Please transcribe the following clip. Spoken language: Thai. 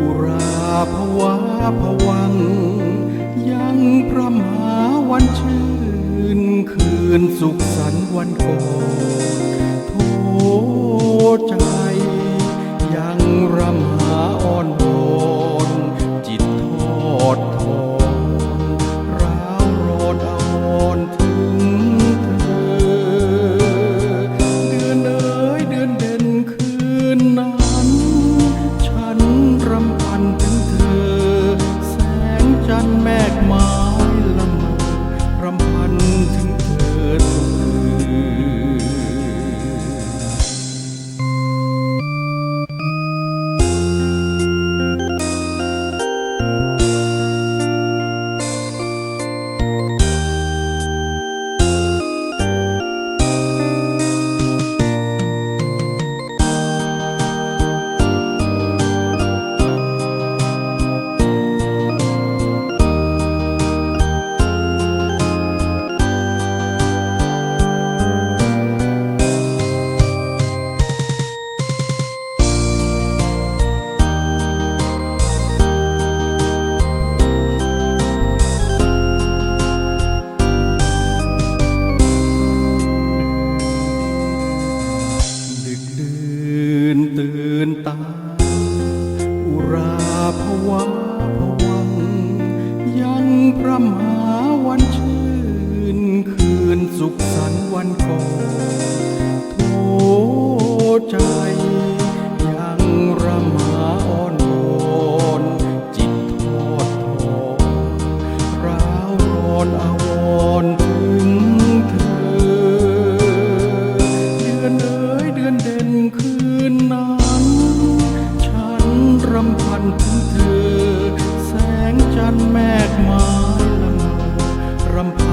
อุราภวะผวัง ผวาผวัง ยันพระมหาวันชื่น คืนสุขสันต์วันก่อนโทใจยังระมาอ่อนวอนจิตทอดทอร้าวรอนอาวรณ์ คือ แสงจันทร์แมกไม้ละมรำพันถึงเธอ